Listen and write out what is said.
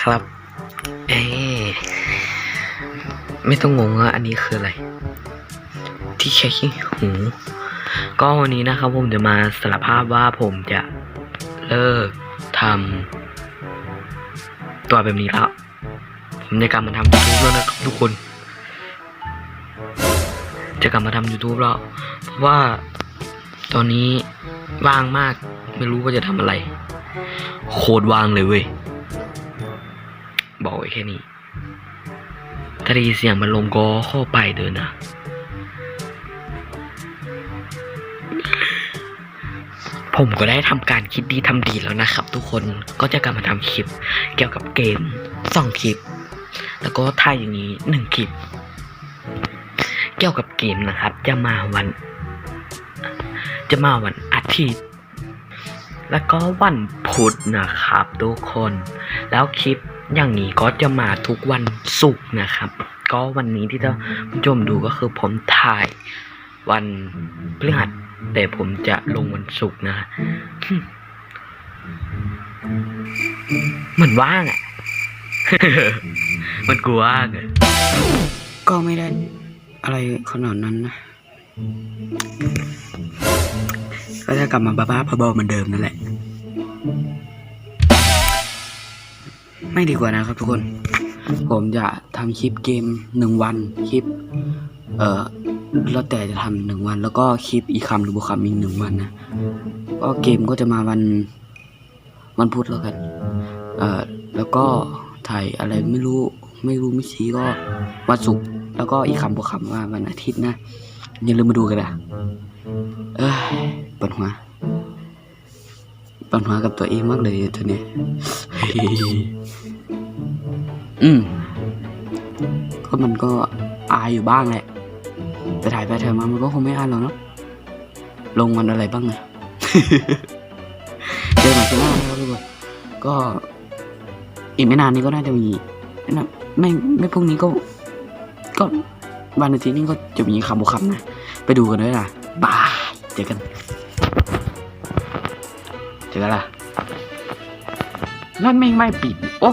ครับเอ๊ไม่ต้องงงว่าอันนี้คืออะไร ที่เช็หูก็วันนี้นะครับผมจะมาสารภาพว่าผมจะเลิกทำตัวแบบนี้แล้วผมจะกลับมาทำยูทูบแล้วนะครับทุกคน จะกลับมาทำยูทูบแล้วเพราะว่าตอนนี้ว่างมากไม่รู้ว่าจะทำอะไร โคตรว่างเลยเว้ย บอกไว้แค่นี้ถ้าได้ยินเสียงมันลมก็เข้าไปเดินนะผมก็ได้ทำการคิดดีทำดีแล้วนะครับ ทุกคนก็จะกลับมาทำคลิป เกี่ยวกับเกมสองคลิป แล้วก็ถ่ายอย่างนี้หนึ่งคลิป เกี่ยวกับเกมนะครับ จะมาวัน จะมาวันอาทิตย์ แล้วก็วันพุธนะครับ ทุกคน แล้วคลิป อย่างนี้ก็จะมาทุกวันศุกร์นะครับ ก็วันนี้ที่ท่านผู้ชมดูก็คือผมถ่ายวันพฤหัส แต่ผมจะลงวันศุกร์นะเหมือนว่างอะ มันกูว่างอะก็ไม่ได้อะไรขนาดนั้นนะ ก็จะกลับมาบ้าๆพอๆเหมือนเดิมนั่นแหละ ไม่ดีกว่านะครับทุกคน ผมจะทำคลิปเกมหนึ่งวันคลิป เอ่อแล้วแต่จะทำหนึ่งวัน แล้วก็คลิปอีคำหรือบุคคำอีกหนึ่งวันนะก็เกมก็จะมาวันวันพุธแล้วกัน เอ่อแล้วก็ถ่ายอะไรไม่รู้ไม่รู้ไม่ชี้ก็วันศุกร์แล้วก็อีกคำบุคคำว่าวันอาทิตย์นะอย่าลืมมาดูกันนะเอ้ยปวดหัว ปวดหัวกับตัวเองมากเลยตัวเนี้ยอืมก็มันก็อายอยู่บ้างแหละแต่ถ่ายไปถ่ายมามันก็คงไม่อายหรอกเนาะลงวันอะไรบ้างอะเจอหน่อยเจอหน้านะครับทุกคนก็อีกไม่นานนี้ก็น่าจะมีไม่น่าไม่ไม่พรุ่งนี้ก็ ก็วันอาทิตย์นี้ก็จะมีคำบุคำนะ ไปดูกันด้วยนะบายเจอกัน เจอละแล้วไม่ไม่ปิด โอ้